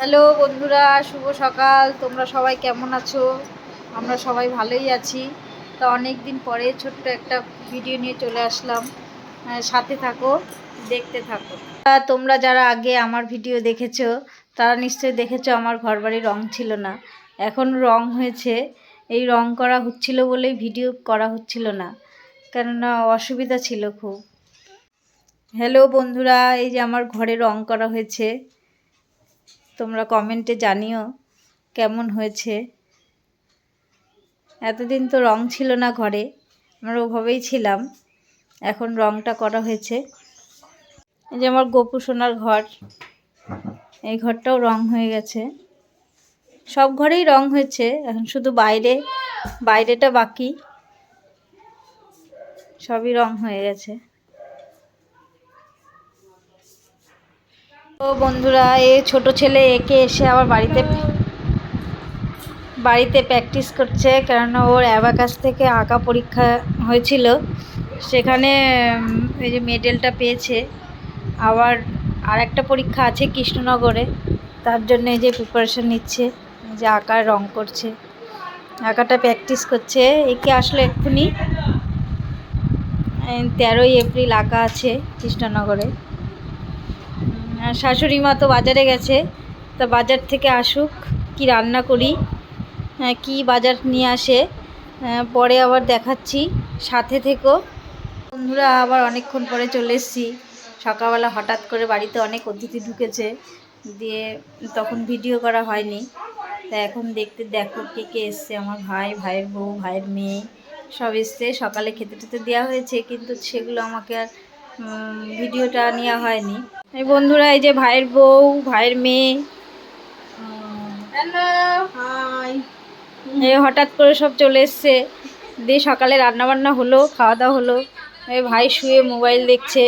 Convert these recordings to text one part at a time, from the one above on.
Hello বন্ধুরা, শুভ সকাল। তোমরা সবাই কেমন আছো? আমরা সবাই ভালোই আছি। তা অনেক দিন পরে ছোট্ট একটা ভিডিও নিয়ে চলে আসলাম। সাথে থাকো, দেখতে থাকো। তোমরা যারা আগে আমার ভিডিও দেখেছ, তারা নিশ্চয়ই দেখেছ আমার ঘরবাড়ি রং ছিল না। এখন রং হয়েছে। এই রং করা হচ্ছিল বলেই ভিডিও করা হচ্ছিল না। কেননা অসুবিধা ছিল খুব। হ্যালো বন্ধুরা, এই যে আমার ঘরে রং করা হয়েছে। তোমরা কমেন্টে জানিও কেমন হয়েছে। এতদিন তো রং ছিল না ঘরে, আমরা ওভাবেই ছিলাম, এখন রংটা করা হয়েছে। এই যে আমার গোপু সোনার ঘর, এই ঘরটাও রং হয়ে গেছে। সব ঘরেই রং হয়েছে, এখন শুধু বাইরে, বাইরেটা বাকি, সবই রং হয়ে গেছে। তো বন্ধুরা এ ছোট ছেলে একে এসে আবার বাড়িতে বাড়িতে প্র্যাকটিস করছে, কেননা ওর অ্যাবাকাস থেকে আঁকা পরীক্ষা হয়েছিল। সেখানে এই যে মেডেলটা পেয়েছে। আবার আর একটা পরীক্ষা আছে কৃষ্ণনগরে, তার জন্য এই যে প্রিপারেশন নিচ্ছে যে আঁকার রং করছে। আঁকাটা প্র্যাকটিস করছে। একে আসলে এক্ষুনি। তেরোই এপ্রিল আঁকা আছে কৃষ্ণনগরে। শাশুড়ি মা তো বাজারে গেছে তা বাজার থেকে আসুক কি রান্না করি হ্যাঁ, কি বাজার নিয়ে আসে হ্যাঁ, পরে আবার দেখাচ্ছি সাথে থেকো। বন্ধুরা আবার অনেকক্ষণ পরে চলে এসেছি। সকালবেলা হঠাৎ করে বাড়িতে অনেক অতিথি ঢুকেছে দিয়ে তখন ভিডিও করা হয়নি। তা এখন দেখতে দেখো কে কে এসছে আমার ভাই ভাইয়ের বউ ভাইয়ের মেয়ে সব এসছে। সকালে খেতে টেতে দেওয়া হয়েছে কিন্তু সেগুলো আমাকে আর ভিডিওটা নেওয়া হয়নি। এই বন্ধুরা এই যে ভাইয়ের বউ ভাইয়ের মেয়ে। হ্যালো হাই এই হঠাৎ করে সব চলে এসছে। দিয়ে সকালে রান্না বান্না হলো খাওয়া দাওয়া হলো। এই ভাই শুয়ে মোবাইল দেখছে।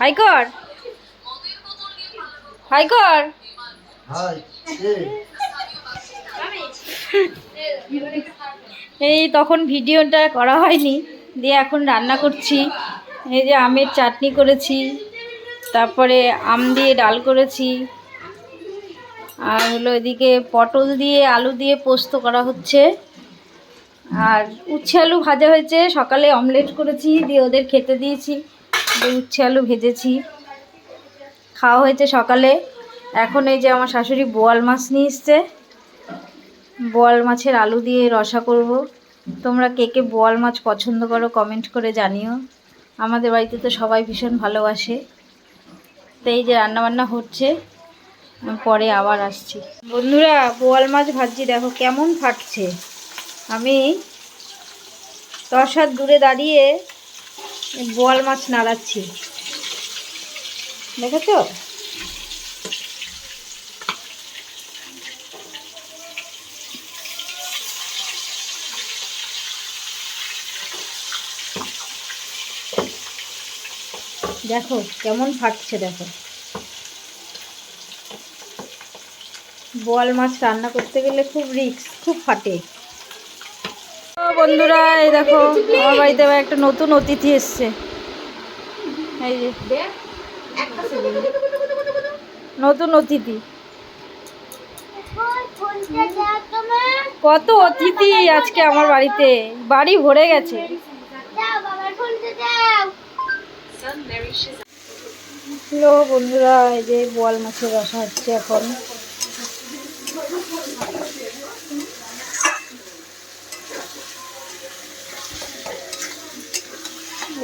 হাই কর হাই কর হাই এই তখন ভিডিওটা করা হয়নি। দিয়ে এখন রান্না করছি। এই যে আমের চাটনি করেছি, তারপরে আম দিয়ে ডাল করেছি, আর হলো এদিকে পটল দিয়ে আলু দিয়ে পোস্ত করা হচ্ছে, আর উচ্ছে আলু ভাজা হয়েছে, সকালে অমলেট করেছি, দিয়ে ওদের খেতে দিয়েছি, দিয়ে উচ্ছে আলু ভেজেছি, খাওয়া হয়েছে সকালে, এখন এই যে আমার শাশুড়ি বোয়াল মাছ নিয়ে এসছে, বোয়াল মাছের আলু দিয়ে রসা করব, তোমরা কে কে বোয়াল মাছ পছন্দ করো কমেন্ট করে জানিও। আমাদের বাড়িতে তো সবাই ভীষণ ভালোবাসে। তো এই যে রান্নাবান্না হচ্ছে পরে আবার আসছি। বন্ধুরা, বোয়াল মাছ ভাজছি, দেখো কেমন ফাটছে। আমি দশ হাত দূরে দাঁড়িয়ে বোয়াল মাছ নাড়াচ্ছি। দেখেছ? দেখো, কেমন ফাটছে, দেখো। বোয়াল মাছ রান্না করতে গেলে খুব রিস্ক খুব ফাটে। বন্ধুরা, এই দেখো, আমার বাড়িতে একটা নতুন অতিথি এসছে। এই যে, নতুন অতিথি। কত অতিথি আজকে আমার বাড়িতে, বাড়ি ভরে গেছে। হ্যালো বন্ধুরা, এই যে বোয়াল মাছের রসা হচ্ছে এখন।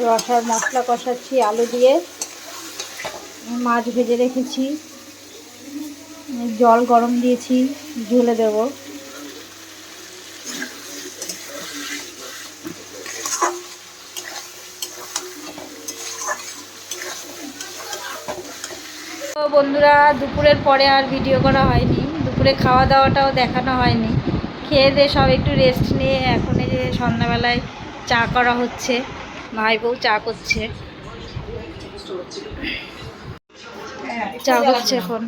রসার মশলা কষাচ্ছি, আলু দিয়ে। মাছ ভেজে রেখেছি। জল গরম দিয়েছি ঝুলে দেব। বন্ধুরা, দুপুরের পরে আর ভিডিও করা হয়নি। দুপুরে খাওয়া দাওয়াটাও দেখানো হয়নি। খেয়ে দিয়ে সব একটু রেস্ট নিয়ে, এখন এই যে সন্ধ্যাবেলায় চা করা হচ্ছে। ভাই বউ চা করছে। চা হচ্ছে এখন।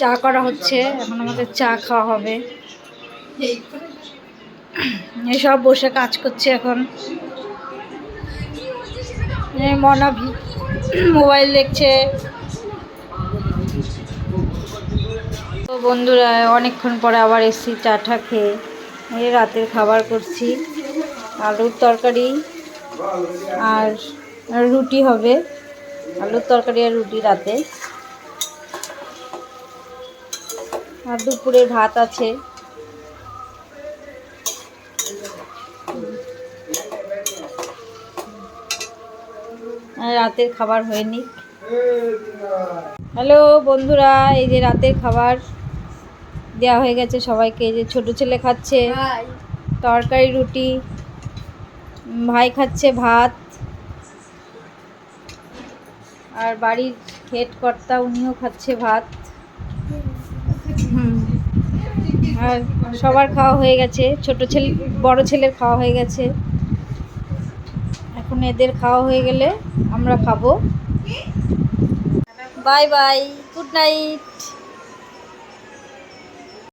চা করা হচ্ছে। এখন আমাদের চা খাওয়া হবে। এসব বসে কাজ করছে এখন। মনা মোবাইল দেখছে। তো বন্ধুরা, অনেকক্ষণ পরে আবার এসছি চা টা খেয়ে। এই রাতের খাবার করছি। আলুর তরকারি আর রুটি হবে। আলুর তরকারি আর রুটি রাতে। আর দুপুরে ভাত আছে। রাতের খাবার হয়নি। হ্যালো বন্ধুরা এই যে রাতের খাবার দেওয়া হয়ে গেছে সবাইকে। এই যে ছোট ছেলে খাচ্ছে তরকারি রুটি ভাই খাচ্ছে ভাত। আর বাড়ির হেড কর্তা উনিও খাচ্ছে ভাত। আর সবার খাওয়া হয়ে গেছে ছোট ছেলে বড় ছেলের খাওয়া হয়ে গেছে। এখন এদের খাওয়া হয়ে গেলে আমরা খাব। Bye bye good night.